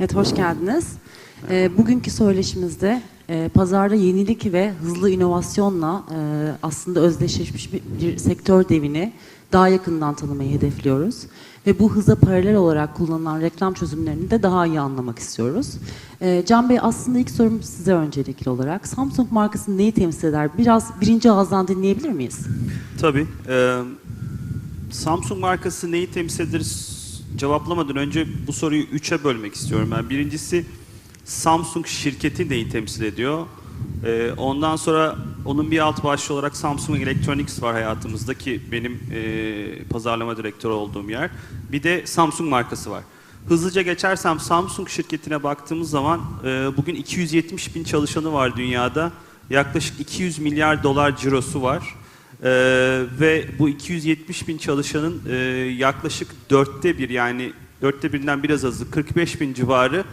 Evet, hoş geldiniz. Ee, bugünkü söyleşimizde e, pazarda yenilik ve hızlı inovasyonla e, aslında özdeşleşmiş bir, bir sektör devini daha yakından tanımayı hedefliyoruz. Ve bu hıza paralel olarak kullanılan reklam çözümlerini de daha iyi anlamak istiyoruz. E, Can Bey aslında ilk sorum size öncelikli olarak. Samsung markası neyi temsil eder? Biraz birinci ağızdan dinleyebilir miyiz? Tabii. Ee, Samsung markası neyi temsil eder? Cevaplamadan önce bu soruyu üçe bölmek istiyorum ben. Birincisi Samsung şirketi neyi temsil ediyor? Ee, ondan sonra onun bir alt başlığı olarak Samsung Electronics var hayatımızdaki benim e, pazarlama direktörü olduğum yer. Bir de Samsung markası var. Hızlıca geçersem Samsung şirketine baktığımız zaman e, bugün 270 bin çalışanı var dünyada. Yaklaşık 200 milyar dolar cirosu var. Ee, ve bu 270 bin çalışanın e, yaklaşık dörtte bir yani dörtte birinden biraz azı 45 bin civarı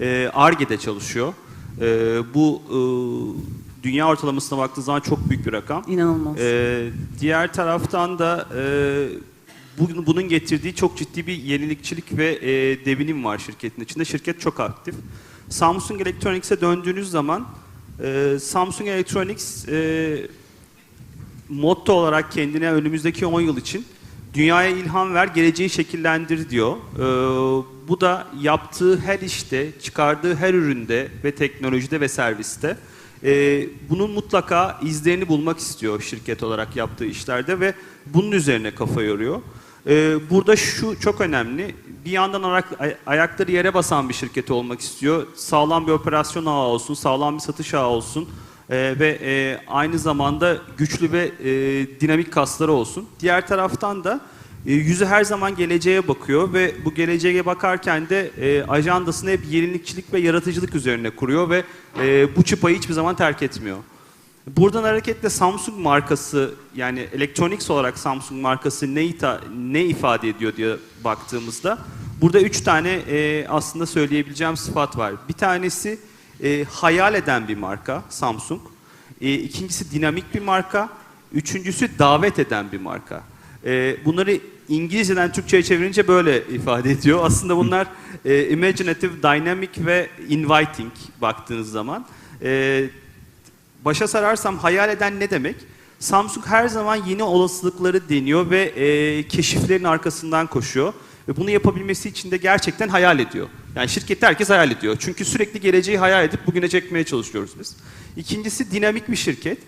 e, ARGE'de çalışıyor. E, bu e, dünya ortalamasına baktığı zaman çok büyük bir rakam. İnanılmaz. Ee, diğer taraftan da e, bugün bunun getirdiği çok ciddi bir yenilikçilik ve e, devinim var şirketin içinde. Şirket çok aktif. Samsung Electronics'e döndüğünüz zaman e, Samsung Electronics e, motto olarak kendine önümüzdeki 10 yıl için dünyaya ilham ver, geleceği şekillendir diyor. Ee, bu da yaptığı her işte, çıkardığı her üründe ve teknolojide ve serviste e, bunun mutlaka izlerini bulmak istiyor şirket olarak yaptığı işlerde ve bunun üzerine kafa yoruyor. Ee, burada şu çok önemli. Bir yandan ayak- ay- ayakları yere basan bir şirket olmak istiyor. Sağlam bir operasyon ağı olsun, sağlam bir satış ağı olsun. Ee, ve e, aynı zamanda güçlü ve e, dinamik kasları olsun. Diğer taraftan da e, yüzü her zaman geleceğe bakıyor ve bu geleceğe bakarken de e, ajandasını hep yenilikçilik ve yaratıcılık üzerine kuruyor ve e, bu çıpayı hiçbir zaman terk etmiyor. Buradan hareketle Samsung markası yani Electronics olarak Samsung markası ne, ita- ne ifade ediyor diye baktığımızda burada üç tane e, aslında söyleyebileceğim sıfat var. Bir tanesi e, hayal eden bir marka Samsung. E, ikincisi dinamik bir marka. Üçüncüsü davet eden bir marka. E, bunları İngilizceden Türkçe'ye çevirince böyle ifade ediyor. Aslında bunlar e, imaginative, dynamic ve inviting baktığınız zaman. E, başa sararsam hayal eden ne demek? Samsung her zaman yeni olasılıkları deniyor ve e, keşiflerin arkasından koşuyor. Ve bunu yapabilmesi için de gerçekten hayal ediyor. Yani şirkette herkes hayal ediyor. Çünkü sürekli geleceği hayal edip bugüne çekmeye çalışıyoruz biz. İkincisi dinamik bir şirket.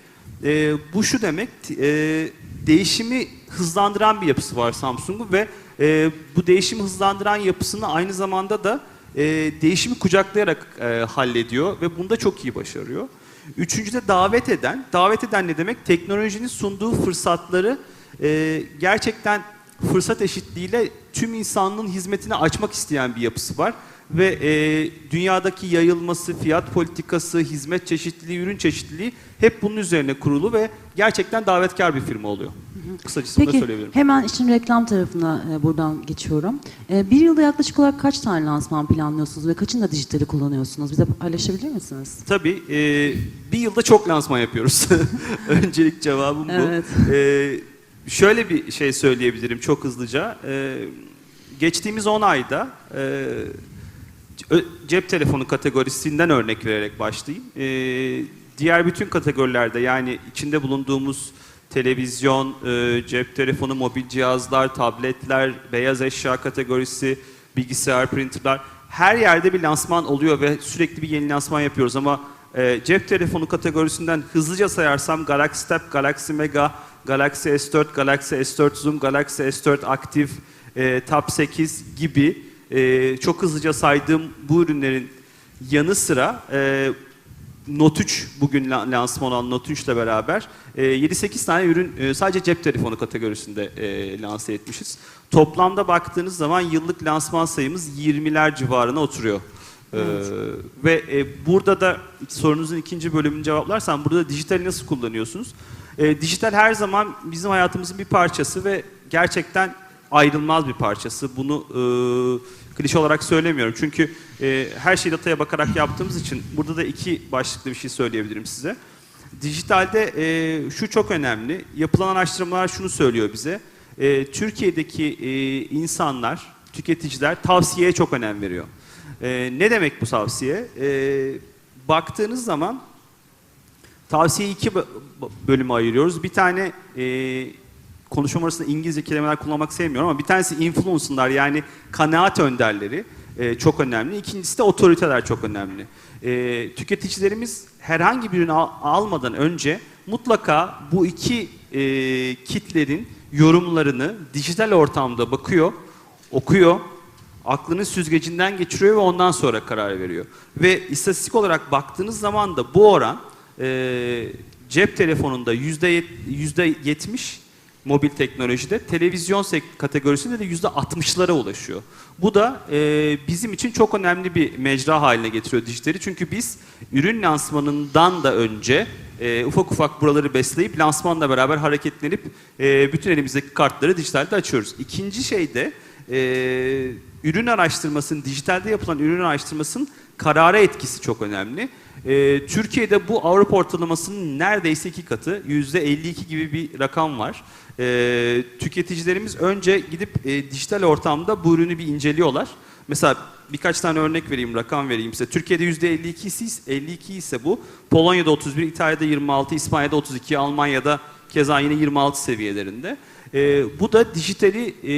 E, bu şu demek, e, değişimi hızlandıran bir yapısı var Samsung'un ve e, bu değişimi hızlandıran yapısını aynı zamanda da e, değişimi kucaklayarak e, hallediyor ve bunda çok iyi başarıyor. Üçüncü de davet eden. Davet eden ne demek? Teknolojinin sunduğu fırsatları e, gerçekten fırsat eşitliğiyle tüm insanlığın hizmetine açmak isteyen bir yapısı var. Ve e, dünyadaki yayılması, fiyat politikası, hizmet çeşitliliği, ürün çeşitliliği hep bunun üzerine kurulu ve gerçekten davetkar bir firma oluyor. Kısacası bunu da Peki söyleyebilirim. hemen işin reklam tarafına e, buradan geçiyorum. E, bir yılda yaklaşık olarak kaç tane lansman planlıyorsunuz ve kaçında dijitali kullanıyorsunuz? Bize paylaşabilir misiniz? Tabii e, bir yılda çok lansman yapıyoruz. Öncelik cevabım bu. Evet. E, şöyle bir şey söyleyebilirim çok hızlıca. E, geçtiğimiz 10 ayda e, cep telefonu kategorisinden örnek vererek başlayayım. E, diğer bütün kategorilerde yani içinde bulunduğumuz televizyon, e, cep telefonu, mobil cihazlar, tabletler, beyaz eşya kategorisi, bilgisayar, printerlar her yerde bir lansman oluyor ve sürekli bir yeni lansman yapıyoruz ama e, cep telefonu kategorisinden hızlıca sayarsam Galaxy Tab, Galaxy Mega, Galaxy S4, Galaxy S4 Zoom, Galaxy S4 Active, e, Tab 8 gibi e, çok hızlıca saydığım bu ürünlerin yanı sıra e, Note 3 bugün la- lansman olan Note 3 ile beraber e, 7-8 tane ürün e, sadece cep telefonu kategorisinde e, lanse etmişiz. Toplamda baktığınız zaman yıllık lansman sayımız 20'ler civarına oturuyor. E, ve e, burada da sorunuzun ikinci bölümünü cevaplarsam burada dijitali nasıl kullanıyorsunuz? E, dijital her zaman bizim hayatımızın bir parçası ve gerçekten ayrılmaz bir parçası. Bunu e, klişe olarak söylemiyorum. Çünkü e, her şeyi dataya bakarak yaptığımız için burada da iki başlıklı bir şey söyleyebilirim size. Dijitalde e, şu çok önemli. Yapılan araştırmalar şunu söylüyor bize. E, Türkiye'deki e, insanlar, tüketiciler tavsiyeye çok önem veriyor. E, ne demek bu tavsiye? E, baktığınız zaman Tavsiyeyi iki bö- bölüme ayırıyoruz. Bir tane e, konuşma arasında İngilizce kelimeler kullanmak sevmiyorum ama bir tanesi influencer'lar yani kanaat önderleri e, çok önemli. İkincisi de otoriteler çok önemli. E, tüketicilerimiz herhangi bir ürünü al- almadan önce mutlaka bu iki e, kitlerin yorumlarını dijital ortamda bakıyor, okuyor, aklının süzgecinden geçiriyor ve ondan sonra karar veriyor. Ve istatistik olarak baktığınız zaman da bu oran e, cep telefonunda yüzde yet- yüzde yetmiş mobil teknolojide, televizyon kategorisinde de yüzde altmışlara ulaşıyor. Bu da e, bizim için çok önemli bir mecra haline getiriyor dijitali. Çünkü biz ürün lansmanından da önce e, ufak ufak buraları besleyip lansmanla beraber hareketlenip e, bütün elimizdeki kartları dijitalde açıyoruz. İkinci şey de e, ürün araştırmasının, dijitalde yapılan ürün araştırmasının karara etkisi çok önemli. E, Türkiye'de bu Avrupa ortalamasının neredeyse iki katı, %52 gibi bir rakam var. E, tüketicilerimiz önce gidip e, dijital ortamda bu ürünü bir inceliyorlar. Mesela birkaç tane örnek vereyim, rakam vereyim size. Türkiye'de %52 ise, 52 ise bu. Polonya'da 31, İtalya'da 26, İspanya'da 32, Almanya'da keza yine 26 seviyelerinde. E, bu da dijitali e,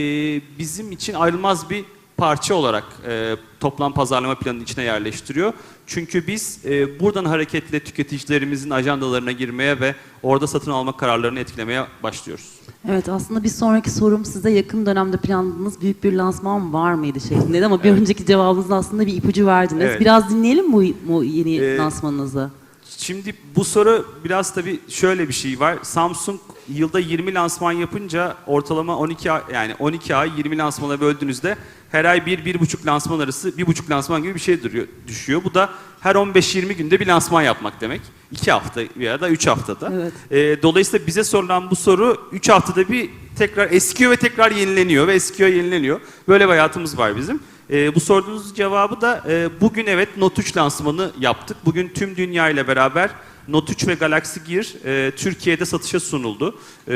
bizim için ayrılmaz bir parça olarak e, toplam pazarlama planının içine yerleştiriyor. Çünkü biz e, buradan hareketle tüketicilerimizin ajandalarına girmeye ve orada satın alma kararlarını etkilemeye başlıyoruz. Evet aslında bir sonraki sorum size yakın dönemde planladığınız büyük bir lansman var mıydı şeklindeydi ama bir önceki cevabınızda aslında bir ipucu verdiniz. Evet. Biraz dinleyelim bu, bu yeni Ee, lansmanınızı. Şimdi bu soru biraz tabii şöyle bir şey var. Samsung yılda 20 lansman yapınca ortalama 12 ay, yani 12 ay 20 lansmana böldüğünüzde her ay 1-1,5 lansman arası 1,5 lansman gibi bir şey duruyor, düşüyor. Bu da her 15-20 günde bir lansman yapmak demek. 2 hafta ya da 3 haftada. Evet. Ee, dolayısıyla bize sorulan bu soru 3 haftada bir tekrar eskiyor ve tekrar yenileniyor ve eskiyor yenileniyor. Böyle bir hayatımız var bizim. Ee, bu sorduğunuz cevabı da e, bugün evet Note 3 lansmanı yaptık. Bugün tüm dünya ile beraber Note 3 ve Galaxy Gear e, Türkiye'de satışa sunuldu. E,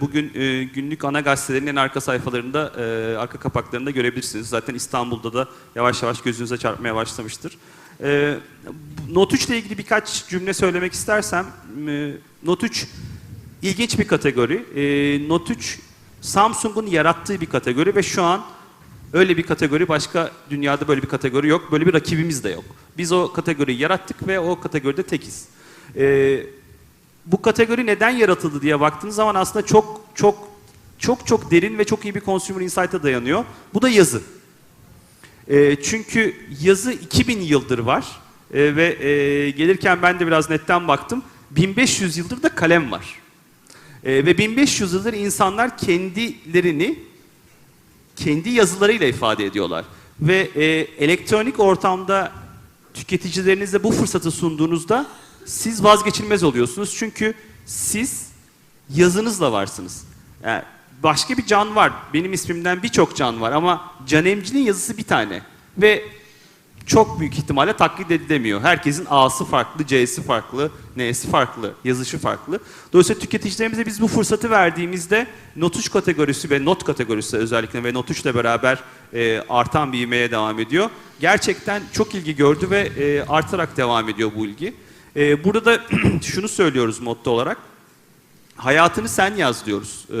bugün e, günlük ana gazetelerin en arka sayfalarında, e, arka kapaklarında görebilirsiniz. Zaten İstanbul'da da yavaş yavaş gözünüze çarpmaya başlamıştır. E, Note 3 ile ilgili birkaç cümle söylemek istersem, e, Note 3 ilginç bir kategori. E, Note 3 Samsung'un yarattığı bir kategori ve şu an öyle bir kategori başka dünyada böyle bir kategori yok. Böyle bir rakibimiz de yok. Biz o kategoriyi yarattık ve o kategoride tekiz. E, bu kategori neden yaratıldı diye baktığınız zaman aslında çok çok çok çok derin ve çok iyi bir consumer insight'a dayanıyor. Bu da yazı. E, çünkü yazı 2000 yıldır var E, ve e, gelirken ben de biraz netten baktım. 1500 yıldır da kalem var. E, ve 1500 yıldır insanlar kendilerini kendi yazılarıyla ifade ediyorlar. Ve e, elektronik ortamda tüketicilerinize bu fırsatı sunduğunuzda siz vazgeçilmez oluyorsunuz. Çünkü siz yazınızla varsınız. Yani başka bir can var. Benim ismimden birçok can var ama Can Emci'nin yazısı bir tane. Ve çok büyük ihtimalle taklit edilemiyor. Herkesin A'sı farklı, C'si farklı, N'si farklı, yazışı farklı. Dolayısıyla tüketicilerimize biz bu fırsatı verdiğimizde Note 3 kategorisi ve Not kategorisi özellikle ve Note 3 ile beraber e, artan bir ivmeye devam ediyor. Gerçekten çok ilgi gördü ve e, artarak devam ediyor bu ilgi. E, burada da şunu söylüyoruz motto olarak. Hayatını sen yaz diyoruz. E,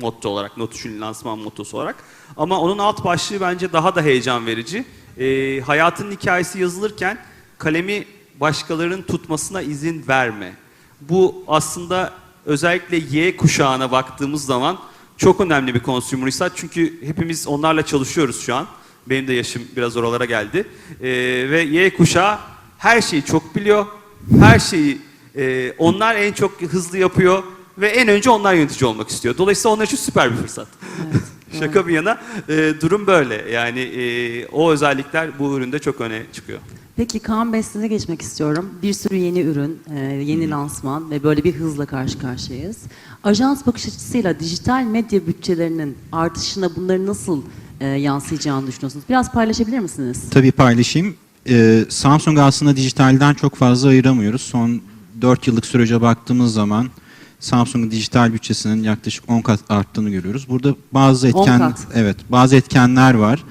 motto olarak, Note 3'ün lansman mottosu olarak. Ama onun alt başlığı bence daha da heyecan verici. Ee, hayatın hikayesi yazılırken kalemi başkalarının tutmasına izin verme. Bu aslında özellikle Y kuşağına baktığımız zaman çok önemli bir consumer. Çünkü hepimiz onlarla çalışıyoruz şu an. Benim de yaşım biraz oralara geldi. Ee, ve Y kuşağı her şeyi çok biliyor. Her şeyi e, onlar en çok hızlı yapıyor ve en önce onlar yönetici olmak istiyor. Dolayısıyla onlar için süper bir fırsat. Şaka bir yana e, durum böyle. Yani e, o özellikler bu üründe çok öne çıkıyor. Peki Kaan Bey size geçmek istiyorum. Bir sürü yeni ürün, e, yeni lansman ve böyle bir hızla karşı karşıyayız. Ajans bakış açısıyla dijital medya bütçelerinin artışına bunları nasıl e, yansıyacağını düşünüyorsunuz? Biraz paylaşabilir misiniz? Tabii paylaşayım. Ee, Samsung aslında dijitalden çok fazla ayıramıyoruz. Son 4 yıllık sürece baktığımız zaman Samsung'un dijital bütçesinin yaklaşık 10 kat arttığını görüyoruz. Burada bazı 10 etken evet bazı etkenler var.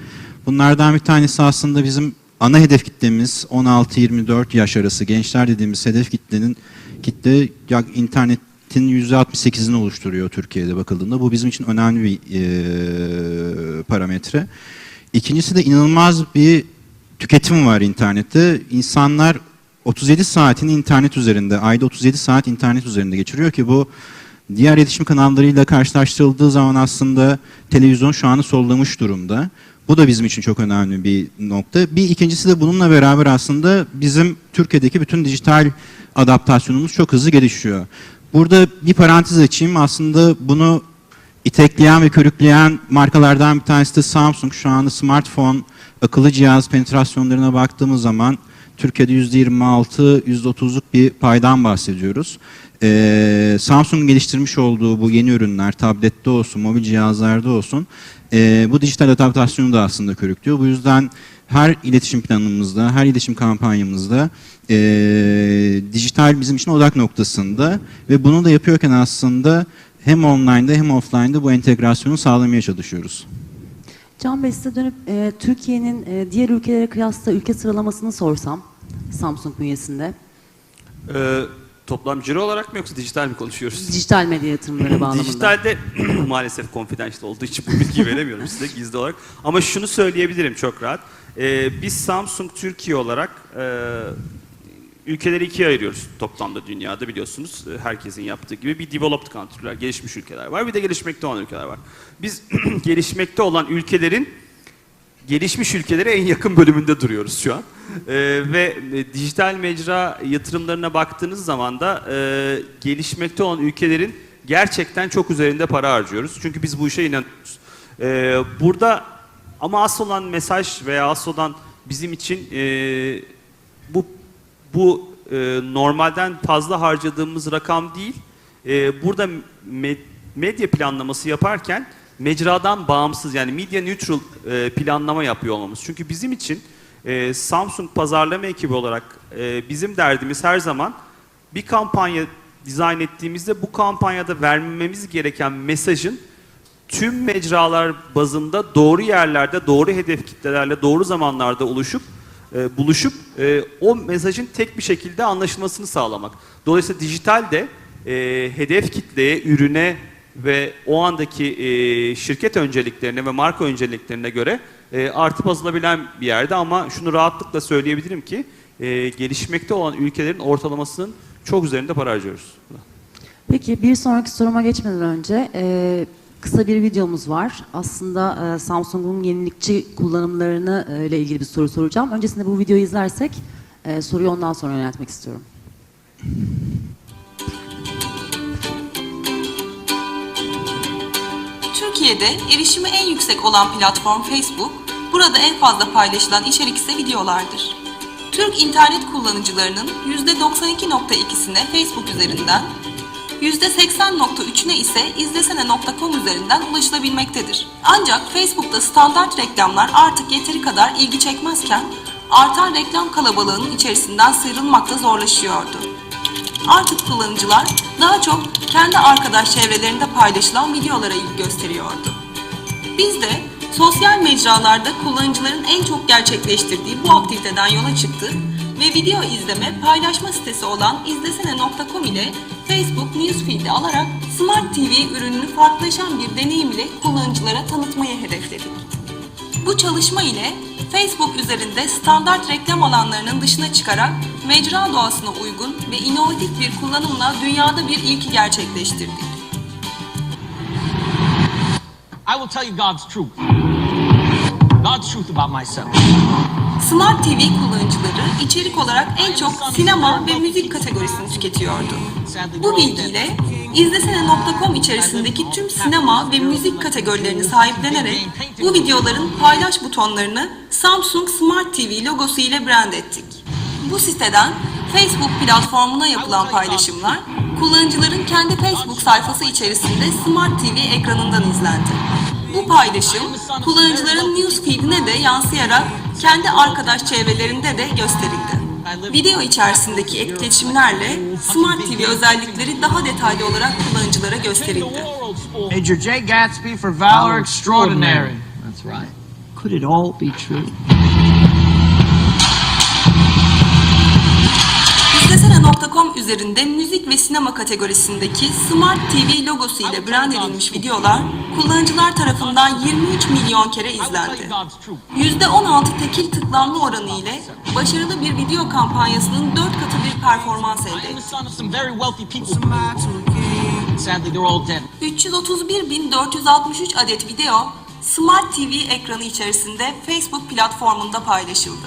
Bunlardan bir tanesi aslında bizim ana hedef kitlemiz 16-24 yaş arası gençler dediğimiz hedef kitlenin kitle ya internetin %68'ini oluşturuyor Türkiye'de bakıldığında. Bu bizim için önemli bir e, parametre. İkincisi de inanılmaz bir tüketim var internette. İnsanlar 37 saatini internet üzerinde, ayda 37 saat internet üzerinde geçiriyor ki bu diğer iletişim kanallarıyla karşılaştırıldığı zaman aslında televizyon şu anı sollamış durumda. Bu da bizim için çok önemli bir nokta. Bir ikincisi de bununla beraber aslında bizim Türkiye'deki bütün dijital adaptasyonumuz çok hızlı gelişiyor. Burada bir parantez açayım. Aslında bunu itekleyen ve körükleyen markalardan bir tanesi de Samsung. Şu anda smartphone, akıllı cihaz penetrasyonlarına baktığımız zaman Türkiye'de %26, %30'luk bir paydan bahsediyoruz. Ee, Samsung'un geliştirmiş olduğu bu yeni ürünler, tablette olsun, mobil cihazlarda olsun, e, bu dijital adaptasyonu da aslında körüklüyor. Bu yüzden her iletişim planımızda, her iletişim kampanyamızda e, dijital bizim için odak noktasında ve bunu da yapıyorken aslında hem online'da hem offline'da bu entegrasyonu sağlamaya çalışıyoruz. Can Bey size dönüp e, Türkiye'nin e, diğer ülkelere kıyasla ülke sıralamasını sorsam Samsung bünyesinde Ee, toplam ciro olarak mı yoksa dijital mi konuşuyoruz? dijital medya yatırımları bağlamında. Dijitalde maalesef confidential olduğu için bu bilgiyi veremiyorum size gizli olarak. Ama şunu söyleyebilirim çok rahat. Ee, biz Samsung Türkiye olarak e, ülkeleri ikiye ayırıyoruz toplamda dünyada biliyorsunuz. e, Herkesin yaptığı gibi bir developed country'ler, gelişmiş ülkeler var. Bir de gelişmekte olan ülkeler var. Biz gelişmekte olan ülkelerin gelişmiş ülkelere en yakın bölümünde duruyoruz şu an. Ee, ve e, dijital mecra yatırımlarına baktığınız zaman da e, gelişmekte olan ülkelerin gerçekten çok üzerinde para harcıyoruz. Çünkü biz bu işe inanıyoruz. Ee, burada ama asıl olan mesaj veya asıl olan bizim için e, bu bu e, normalden fazla harcadığımız rakam değil. E, burada me- medya planlaması yaparken mecradan bağımsız yani media neutral e, planlama yapıyor olmamız. Çünkü bizim için e, Samsung pazarlama ekibi olarak e, bizim derdimiz her zaman bir kampanya dizayn ettiğimizde bu kampanyada vermemiz gereken mesajın tüm mecralar bazında doğru yerlerde, doğru hedef kitlelerle, doğru zamanlarda oluşup e, buluşup e, o mesajın tek bir şekilde anlaşılmasını sağlamak. Dolayısıyla dijital de e, hedef kitleye, ürüne ve o andaki e, şirket önceliklerine ve marka önceliklerine göre e, artıp azabilen bir yerde ama şunu rahatlıkla söyleyebilirim ki e, gelişmekte olan ülkelerin ortalamasının çok üzerinde para harcıyoruz. Peki bir sonraki soruma geçmeden önce e, kısa bir videomuz var. Aslında e, Samsung'un yenilikçi kullanımlarını e, ile ilgili bir soru soracağım. Öncesinde bu videoyu izlersek e, soruyu ondan sonra yöneltmek istiyorum. Türkiye'de erişimi en yüksek olan platform Facebook, burada en fazla paylaşılan içerik ise videolardır. Türk internet kullanıcılarının %92.2'sine Facebook üzerinden, %80.3'üne ise izlesene.com üzerinden ulaşılabilmektedir. Ancak Facebook'ta standart reklamlar artık yeteri kadar ilgi çekmezken, artan reklam kalabalığının içerisinden sıyrılmakta zorlaşıyordu. Artık kullanıcılar daha çok kendi arkadaş çevrelerinde paylaşılan videolara ilgi gösteriyordu. Biz de sosyal mecralarda kullanıcıların en çok gerçekleştirdiği bu aktiviteden yola çıktık ve video izleme paylaşma sitesi olan izlesene.com ile Facebook Newsfeed'i alarak Smart TV ürününü farklılaşan bir deneyim ile kullanıcılara tanıtmayı hedefledik. Bu çalışma ile Facebook üzerinde standart reklam alanlarının dışına çıkarak mecra doğasına uygun ve inovatif bir kullanımla dünyada bir ilki gerçekleştirdik. I will tell you God's truth. God's truth about myself. Smart TV kullanıcıları içerik olarak en çok sinema ve müzik kategorisini tüketiyordu. Bu bilgiyle izlesene.com içerisindeki tüm sinema ve müzik kategorilerini sahiplenerek bu videoların paylaş butonlarını Samsung Smart TV logosu ile brand ettik. Bu siteden Facebook platformuna yapılan paylaşımlar kullanıcıların kendi Facebook sayfası içerisinde Smart TV ekranından izlendi. Bu paylaşım kullanıcıların newsfeed'ine de yansıyarak kendi arkadaş çevrelerinde de gösterildi. Video içerisindeki etkileşimlerle Smart TV özellikleri daha detaylı olarak kullanıcılara gösterildi. Major J. Gatsby for Valor Extraordinary. That's right. Could it all be true? İzlesene.com üzerinde müzik ve sinema kategorisindeki Smart TV logosu ile brand edilmiş videolar kullanıcılar tarafından 23 milyon kere izlendi. God's truth. %16 tekil tıklanma oranı ile başarılı bir video kampanyasının 4 katı bir performans elde etti. son of some very wealthy people. Sadly, they're all dead. 331.463 adet video Smart TV ekranı içerisinde Facebook platformunda paylaşıldı.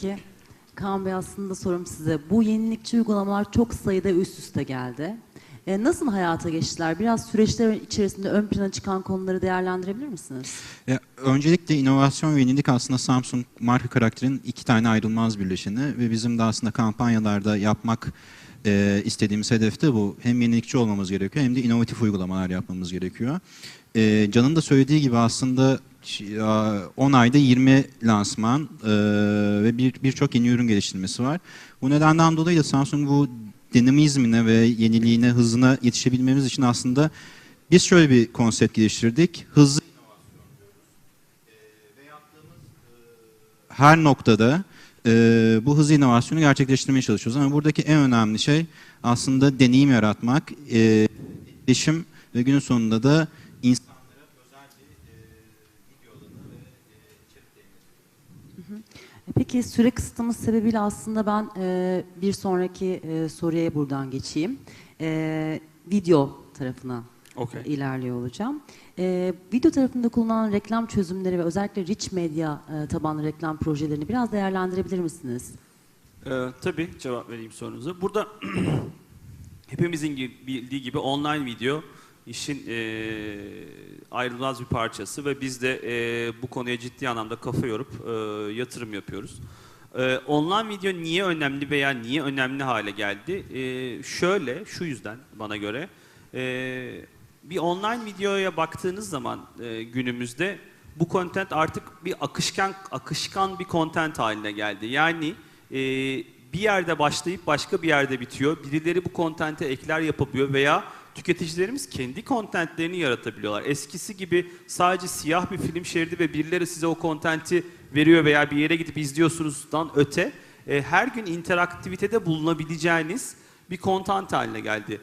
Peki Kaan Bey aslında sorum size. Bu yenilikçi uygulamalar çok sayıda üst üste geldi. E, nasıl hayata geçtiler? Biraz süreçler içerisinde ön plana çıkan konuları değerlendirebilir misiniz? Ya, öncelikle inovasyon ve yenilik aslında Samsung marka karakterinin iki tane ayrılmaz birleşeni ve bizim de aslında kampanyalarda yapmak e, istediğimiz hedef de bu. Hem yenilikçi olmamız gerekiyor hem de inovatif uygulamalar yapmamız gerekiyor. E, Can'ın da söylediği gibi aslında 10 ayda 20 lansman e, ve bir birçok yeni ürün geliştirmesi var. Bu nedenden dolayı da Samsung bu dinamizmine ve yeniliğine, hızına yetişebilmemiz için aslında biz şöyle bir konsept geliştirdik. Hızlı her noktada e, bu hızlı inovasyonu gerçekleştirmeye çalışıyoruz. Ama buradaki en önemli şey aslında deneyim yaratmak, e, iletişim ve günün sonunda da insan Peki süre kısıtımız sebebiyle aslında ben e, bir sonraki e, soruya buradan geçeyim. E, video tarafına Okey. ilerliyor olacağım. E, video tarafında kullanılan reklam çözümleri ve özellikle rich medya e, tabanlı reklam projelerini biraz değerlendirebilir misiniz? Ee, tabii cevap vereyim sorunuza. Burada hepimizin bildiği gibi online video işin eee, ayrılmaz bir parçası ve biz de eee, bu konuya ciddi anlamda kafa yorup eee, yatırım yapıyoruz. Eee, online video niye önemli veya niye önemli hale geldi? Eee, şöyle, şu yüzden bana göre. Eee, bir online videoya baktığınız zaman eee, günümüzde bu content artık bir akışkan akışkan bir content haline geldi. Yani e, bir yerde başlayıp başka bir yerde bitiyor. Birileri bu kontente ekler yapabiliyor veya tüketicilerimiz kendi kontentlerini yaratabiliyorlar. Eskisi gibi sadece siyah bir film şeridi ve birileri size o kontenti veriyor veya bir yere gidip izliyorsunuzdan öte e, her gün interaktivitede bulunabileceğiniz bir kontent haline geldi.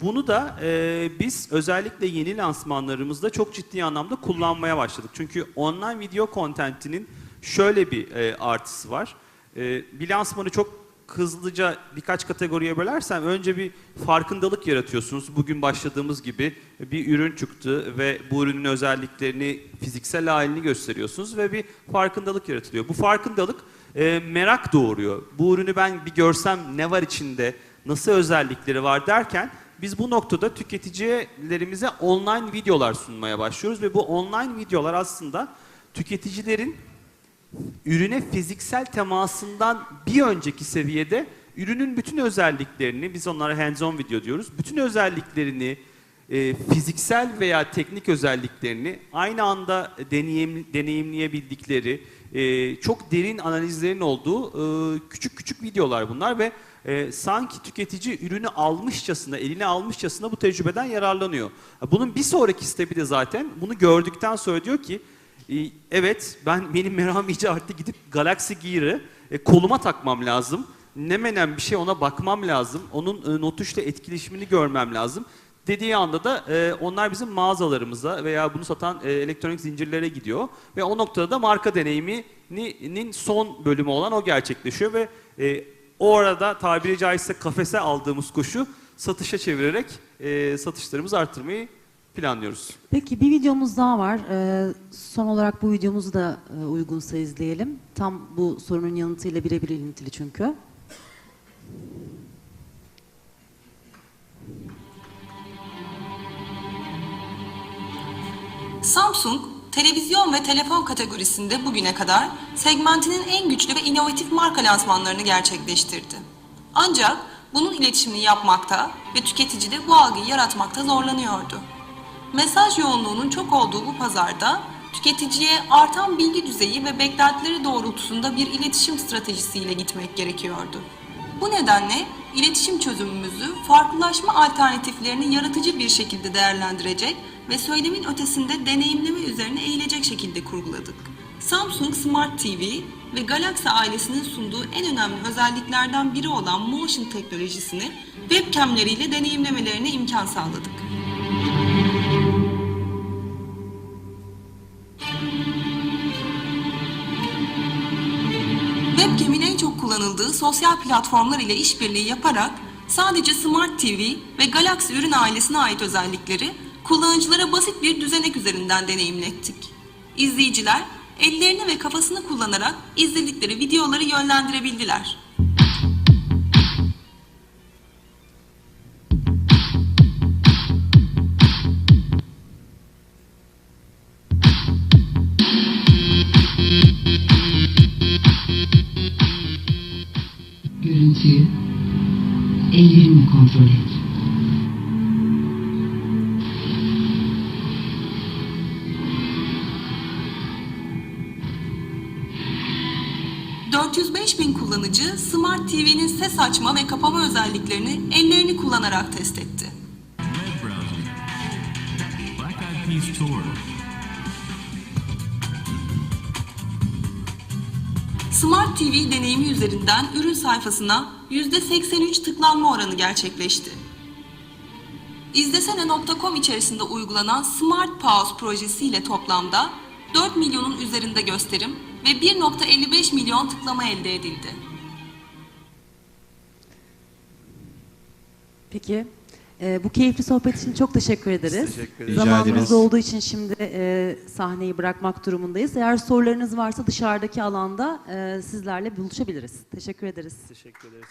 Bunu da e, biz özellikle yeni lansmanlarımızda çok ciddi anlamda kullanmaya başladık. Çünkü online video kontentinin şöyle bir e, artısı var. E, bir lansmanı çok hızlıca birkaç kategoriye bölersem önce bir farkındalık yaratıyorsunuz. Bugün başladığımız gibi bir ürün çıktı ve bu ürünün özelliklerini, fiziksel halini gösteriyorsunuz ve bir farkındalık yaratılıyor. Bu farkındalık e, merak doğuruyor. Bu ürünü ben bir görsem ne var içinde, nasıl özellikleri var derken biz bu noktada tüketicilerimize online videolar sunmaya başlıyoruz ve bu online videolar aslında tüketicilerin ürüne fiziksel temasından bir önceki seviyede ürünün bütün özelliklerini, biz onlara hands-on video diyoruz, bütün özelliklerini, e, fiziksel veya teknik özelliklerini aynı anda deneyim, deneyimleyebildikleri, e, çok derin analizlerin olduğu e, küçük küçük videolar bunlar ve e, sanki tüketici ürünü almışçasına, eline almışçasına bu tecrübeden yararlanıyor. Bunun bir sonraki stepi de zaten bunu gördükten sonra diyor ki, Evet, ben benim merakım iyice arttı gidip Galaxy Gear'ı e, koluma takmam lazım. Ne menen bir şey ona bakmam lazım. Onun e, notuşla etkileşimini görmem lazım. Dediği anda da e, onlar bizim mağazalarımıza veya bunu satan e, elektronik zincirlere gidiyor. Ve o noktada da marka deneyiminin son bölümü olan o gerçekleşiyor ve e, o arada tabiri caizse kafese aldığımız kuşu satışa çevirerek e, satışlarımızı arttırmayı planlıyoruz. Peki bir videomuz daha var. Ee, son olarak bu videomuzu da e, uygunsa izleyelim. Tam bu sorunun yanıtıyla birebir ilintili çünkü. Samsung, televizyon ve telefon kategorisinde bugüne kadar segmentinin en güçlü ve inovatif marka lansmanlarını gerçekleştirdi. Ancak bunun iletişimini yapmakta ve tüketicide bu algıyı yaratmakta zorlanıyordu. Mesaj yoğunluğunun çok olduğu bu pazarda tüketiciye artan bilgi düzeyi ve beklentileri doğrultusunda bir iletişim stratejisiyle gitmek gerekiyordu. Bu nedenle iletişim çözümümüzü farklılaşma alternatiflerini yaratıcı bir şekilde değerlendirecek ve söylemin ötesinde deneyimleme üzerine eğilecek şekilde kurguladık. Samsung Smart TV ve Galaxy ailesinin sunduğu en önemli özelliklerden biri olan motion teknolojisini webcamleriyle deneyimlemelerine imkan sağladık. Sosyal platformlar ile işbirliği yaparak sadece Smart TV ve Galaxy ürün ailesine ait özellikleri kullanıcılara basit bir düzenek üzerinden deneyimlettik. İzleyiciler ellerini ve kafasını kullanarak izledikleri videoları yönlendirebildiler. Ellerinle kontrol et. ...405 bin kullanıcı Smart TV'nin ses açma ve kapama özelliklerini ellerini kullanarak test etti. Smart TV deneyimi üzerinden ürün sayfasına %83 tıklanma oranı gerçekleşti. İzlesene.com içerisinde uygulanan Smart Pause projesiyle toplamda 4 milyonun üzerinde gösterim ve 1.55 milyon tıklama elde edildi. Peki. E, bu keyifli sohbet için çok teşekkür ederiz. Biz teşekkür ederiz. Zamanımız olduğu için şimdi e, sahneyi bırakmak durumundayız. Eğer sorularınız varsa dışarıdaki alanda e, sizlerle buluşabiliriz. Teşekkür ederiz. Teşekkür ederiz.